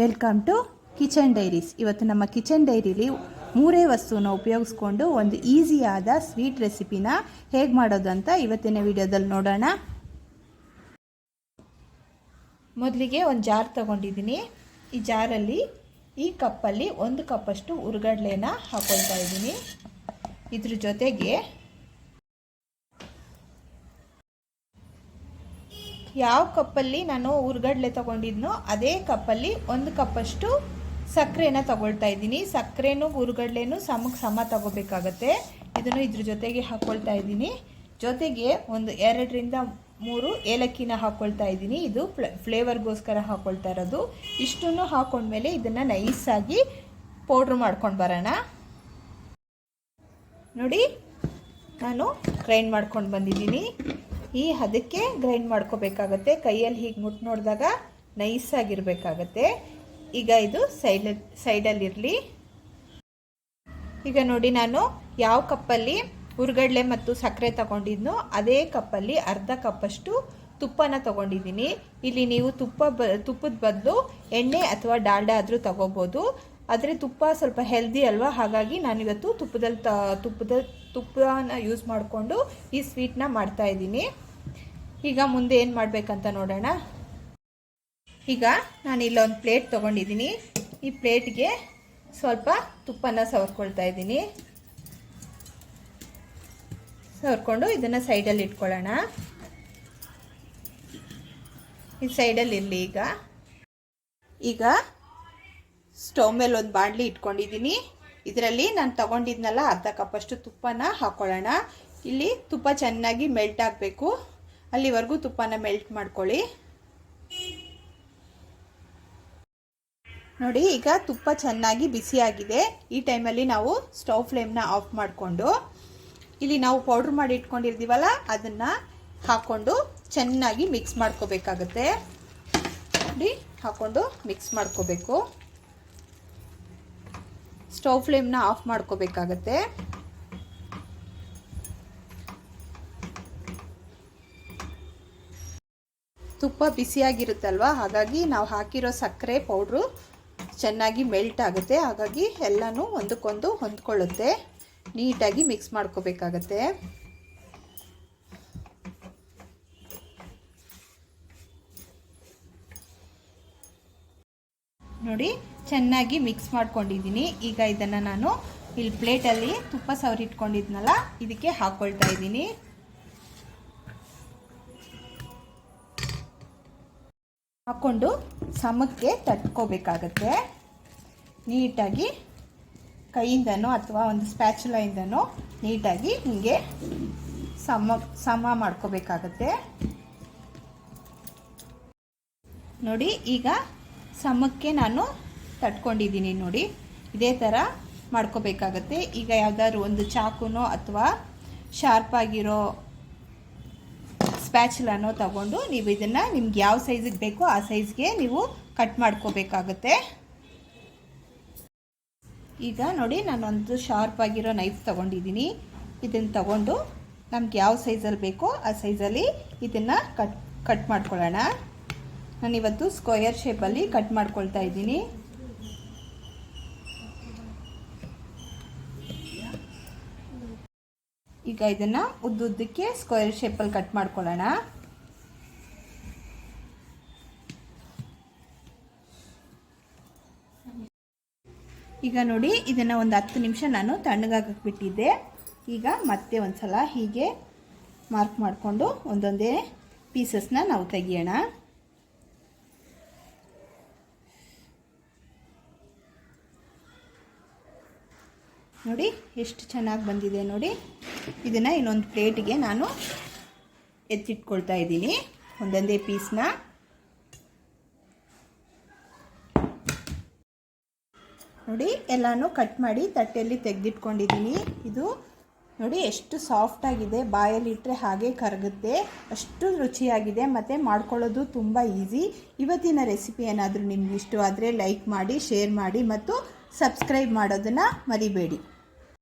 Welcome to kitchen diaries. ಇವತ್ತು ನಮ್ಮ kitchen ಡೈರಿಲಿ ಮೂರೇ ವಸ್ತುವನ್ನು ಉಪಯೋಗಿಸ್ಕೊಂಡು ಒಂದು ಈಸಿಯಾದ ಸ್ವೀಟ್ ರೆಸಿಪಿನ ಹೇಗೆ ಮಾಡೋದು ಅಂತ ಇವತ್ತಿನ ವಿಡಿಯೋದಲ್ಲಿ ನೋಡೋಣ. ಮೊದಲಿಗೆ ಒಂದು ಜಾರ್ ತಗೊಂಡಿದ್ದೀನಿ. ಈ ಜಾರಲ್ಲಿ ಈ ಕಪ್ಪಲ್ಲಿ ಒಂದು ಕಪ್ಪಷ್ಟು ಉರುಗಡ್ಲೆನ ಹಾಕೊಳ್ತಾ ಇದ್ದೀನಿ. ಇದ್ರ ಜೊತೆಗೆ ಯಾವ ಕಪ್ಪಲ್ಲಿ ನಾನು ಉರ್ಗಡ್ಲೆ ತಗೊಂಡಿದ್ನೋ ಅದೇ ಕಪ್ಪಲ್ಲಿ ಒಂದು ಕಪ್ಪಷ್ಟು ಸಕ್ಕರೆನ ತಗೊಳ್ತಾ ಇದ್ದೀನಿ. ಸಕ್ಕರೆನೂ ಉರ್ಗಡ್ಲೆನೂ ಸಮಕ್ಕೆ ಸಮ ತಗೋಬೇಕಾಗತ್ತೆ. ಇದನ್ನು ಇದ್ರ ಜೊತೆಗೆ ಹಾಕ್ಕೊಳ್ತಾ ಇದ್ದೀನಿ. ಜೊತೆಗೆ ಒಂದು ಎರಡರಿಂದ ಮೂರು ಏಲಕ್ಕಿನ ಹಾಕ್ಕೊಳ್ತಾ ಇದ್ದೀನಿ. ಇದು ಫ್ಲೇವರ್ಗೋಸ್ಕರ ಹಾಕ್ಕೊಳ್ತಾ ಇರೋದು. ಇಷ್ಟನ್ನು ಹಾಕೊಂಡ್ಮೇಲೆ ಇದನ್ನು ನೈಸಾಗಿ ಪೌಡ್ರ್ ಮಾಡ್ಕೊಂಡು ಬರೋಣ. ನೋಡಿ, ನಾನು ಗ್ರೈಂಡ್ ಮಾಡ್ಕೊಂಡು ಬಂದಿದ್ದೀನಿ. ಈ ಹದಕ್ಕೆ ಗ್ರೈಂಡ್ ಮಾಡ್ಕೋಬೇಕಾಗತ್ತೆ. ಕೈಯಲ್ಲಿ ಹೀಗೆ ಮುಟ್ಟು ನೋಡಿದಾಗ ನೈಸಾಗಿರಬೇಕಾಗತ್ತೆ ಈಗ ಇದು ಸೈಡ್ ಸೈಡಲ್ಲಿರಲಿ ಈಗ ನೋಡಿ ನಾನು ಯಾವ ಕಪ್ಪಲ್ಲಿ ಉರ್ಗಡ್ಲೆ ಮತ್ತು ಸಕ್ಕರೆ ತಗೊಂಡಿದ್ನೋ ಅದೇ ಕಪ್ಪಲ್ಲಿ ಅರ್ಧ ಕಪ್ಪಷ್ಟು ತುಪ್ಪನ ತಗೊಂಡಿದ್ದೀನಿ. ಇಲ್ಲಿ ನೀವು ತುಪ್ಪ ಬ, ತುಪ್ಪದ ಬದಲು ಎಣ್ಣೆ ಅಥವಾ ಡಾಲ್ಡಾ ಆದರೂ ತಗೋಬೋದು. ಆದರೆ ತುಪ್ಪ ಸ್ವಲ್ಪ ಹೆಲ್ದಿ ಅಲ್ವಾ? ಹಾಗಾಗಿ ನಾನಿವತ್ತು ತುಪ್ಪದಲ್ಲಿ ತ ತುಪ್ಪದ ತುಪ್ಪನ ಯೂಸ್ ಮಾಡಿಕೊಂಡು ಈ ಸ್ವೀಟ್ನ ಮಾಡ್ತಾ ಇದ್ದೀನಿ. ಈಗ ಮುಂದೆ ಏನು ಮಾಡಬೇಕಂತ ನೋಡೋಣ. ಈಗ ನಾನು ಇಲ್ಲೊಂದು ಪ್ಲೇಟ್ ತೊಗೊಂಡಿದ್ದೀನಿ. ಈ ಪ್ಲೇಟ್ಗೆ ಸ್ವಲ್ಪ ತುಪ್ಪನ ಸವರ್ಕೊಳ್ತಾ ಇದ್ದೀನಿ. ಸವರ್ಕೊಂಡು ಇದನ್ನು ಸೈಡಲ್ಲಿ ಇಟ್ಕೊಳ್ಳೋಣ. ಈ ಸೈಡಲ್ಲಿ ಇರಲಿ ಈಗ. ಈಗ ಸ್ಟವ್ ಮೇಲೆ ಒಂದು ಬಾಣಲಿ ಇಟ್ಕೊಂಡಿದ್ದೀನಿ. ಇದರಲ್ಲಿ ನಾನು ತಗೊಂಡಿದ್ನಲ್ಲ ಅರ್ಧ ಕಪ್ಪಷ್ಟು ತುಪ್ಪನ ಹಾಕ್ಕೊಳ್ಳೋಣ ಇಲ್ಲಿ ತುಪ್ಪ ಚೆನ್ನಾಗಿ ಮೆಲ್ಟ್ ಆಗಬೇಕು. ಅಲ್ಲಿವರೆಗೂ ತುಪ್ಪನ ಮೆಲ್ಟ್ ಮಾಡ್ಕೊಳ್ಳಿ. ನೋಡಿ, ಈಗ ತುಪ್ಪ ಚೆನ್ನಾಗಿ ಬಿಸಿಯಾಗಿದೆ ಈ ಟೈಮಲ್ಲಿ ನಾವು ಸ್ಟವ್ ಫ್ಲೇಮ್ನ ಆಫ್ ಮಾಡಿಕೊಂಡು, ಇಲ್ಲಿ ನಾವು ಪೌಡ್ರ್ ಮಾಡಿ ಇಟ್ಕೊಂಡಿರ್ತೀವಲ್ಲ, ಅದನ್ನು ಹಾಕ್ಕೊಂಡು ಚೆನ್ನಾಗಿ ಮಿಕ್ಸ್ ಮಾಡ್ಕೋಬೇಕಾಗತ್ತೆ. ನೋಡಿ ಹಾಕ್ಕೊಂಡು ಮಿಕ್ಸ್ ಮಾಡ್ಕೋಬೇಕು. ಸ್ಟವ್ ಫ್ಲೇಮ್ನ ಆಫ್ ಮಾಡ್ಕೋಬೇಕಾಗತ್ತೆ. ತುಪ್ಪ ಬಿಸಿಯಾಗಿರುತ್ತಲ್ವ? ಹಾಗಾಗಿ ನಾವು ಹಾಕಿರೋ ಸಕ್ಕರೆ ಪೌಡ್ರು ಚೆನ್ನಾಗಿ ಮೆಲ್ಟ್ ಆಗುತ್ತೆ. ಹಾಗಾಗಿ ಎಲ್ಲನೂ ಒಂದಕ್ಕೊಂದು ಹೊಂದ್ಕೊಳ್ಳುತ್ತೆ. ನೀಟಾಗಿ ಮಿಕ್ಸ್ ಮಾಡ್ಕೋಬೇಕಾಗತ್ತೆ. ನೋಡಿ ಚೆನ್ನಾಗಿ ಮಿಕ್ಸ್ ಮಾಡ್ಕೊಂಡಿದ್ದೀನಿ. ಈಗ ಇದನ್ನು ನಾನು ಇಲ್ಲಿ ಪ್ಲೇಟಲ್ಲಿ ತುಪ್ಪ ಸವರಿಟ್ಕೊಂಡಿದ್ನಲ್ಲ ಇದಕ್ಕೆ ಹಾಕ್ಕೊಳ್ತಾ ಇದ್ದೀನಿ. ಹಾಕ್ಕೊಂಡು ಸಮಕ್ಕೆ ತಟ್ಕೋಬೇಕಾಗತ್ತೆ. ನೀಟಾಗಿ ಕೈಯಿಂದನೋ ಅಥವಾ ಒಂದು ಸ್ಪ್ಯಾಚುಲಾಯಿಂದನೋ ನೀಟಾಗಿ ಹೀಗೆ ಸಮ ಸಮ ಮಾಡ್ಕೋಬೇಕಾಗತ್ತೆ. ನೋಡಿ, ಈಗ ಸಮಕ್ಕೆ ನಾನು ತಟ್ಕೊಂಡಿದ್ದೀನಿ ನೋಡಿ. ಇದೇ ಥರ ಮಾಡ್ಕೋಬೇಕಾಗತ್ತೆ. ಈಗ ಯಾವುದಾದ್ರು ಒಂದು ಚಾಕುನೋ ಅಥವಾ ಶಾರ್ಪಾಗಿರೋ ಸ್ಪ್ಯಾಚುಲನೋ ತಗೊಂಡು ನೀವು ಇದನ್ನು ನಿಮ್ಗೆ ಯಾವ ಸೈಜಿಗೆ ಬೇಕೋ ಆ ಸೈಜ್ಗೆ ನೀವು ಕಟ್ ಮಾಡ್ಕೋಬೇಕಾಗತ್ತೆ. ಈಗ ನೋಡಿ ನಾನೊಂದು ಶಾರ್ಪ್ ಆಗಿರೋ ನೈಫ್ ತೊಗೊಂಡಿದ್ದೀನಿ. ಇದನ್ನು ತಗೊಂಡು ನಮ್ಗೆ ಯಾವ ಸೈಜಲ್ಲಿ ಬೇಕೋ ಆ ಸೈಜಲ್ಲಿ ಇದನ್ನು ಕಟ್ ಕಟ್ ಮಾಡ್ಕೊಳ್ಳೋಣ. ನಾನಿವತ್ತು ಸ್ಕ್ವಯರ್ ಶೇಪಲ್ಲಿ ಕಟ್ ಮಾಡ್ಕೊಳ್ತಾ ಇದ್ದೀನಿ. ಈಗ ಇದನ್ನು ಉದ್ದುದ್ದಕ್ಕೆ ಸ್ಕ್ವೇರ್ ಶೇಪಲ್ಲಿ ಕಟ್ ಮಾಡ್ಕೊಳ್ಳೋಣ. ಈಗ ನೋಡಿ, ಇದನ್ನು ಒಂದು ಹತ್ತು ನಿಮಿಷ ನಾನು ತಣ್ಣಗಾಗಕ್ಕೆ ಬಿಟ್ಟಿದ್ದೆ ಈಗ ಮತ್ತೆ ಒಂದು ಸಲ ಹೀಗೆ ಮಾರ್ಕ್ ಮಾಡಿಕೊಂಡು ಒಂದೊಂದೇ ಪೀಸಸ್ನ ನಾವು ತೆಗಿಯೋಣ. ನೋಡಿ, ಎಷ್ಟು ಚೆನ್ನಾಗಿ ಬಂದಿದೆ ನೋಡಿ. ಇದನ್ನು ಇನ್ನೊಂದು ಪ್ಲೇಟಿಗೆ ನಾನು ಎತ್ತಿಟ್ಕೊಳ್ತಾ ಇದ್ದೀನಿ. ಒಂದೊಂದೇ ಪೀಸ್ನ ನೋಡಿ, ಎಲ್ಲನೂ ಕಟ್ ಮಾಡಿ ತಟ್ಟೆಯಲ್ಲಿ ತೆಗೆದಿಟ್ಕೊಂಡಿದ್ದೀನಿ. ಇದು ನೋಡಿ ಎಷ್ಟು ಸಾಫ್ಟಾಗಿದೆ ಬಾಯಲ್ಲಿ ಇಟ್ಟರೆ ಹಾಗೆ ಕರಗುತ್ತೆ. ಅಷ್ಟು ರುಚಿಯಾಗಿದೆ. ಮತ್ತು ಮಾಡ್ಕೊಳ್ಳೋದು ತುಂಬ ಈಸಿ ಇವತ್ತಿನ ರೆಸಿಪಿ ಏನಾದರೂ ನಿಮ್ಗೆ ಇಷ್ಟ ಲೈಕ್ ಮಾಡಿ ಶೇರ್ ಮಾಡಿ, ಮತ್ತು ಸಬ್ಸ್ಕ್ರೈಬ್ ಮಾಡೋದನ್ನು ಮರಿಬೇಡಿ.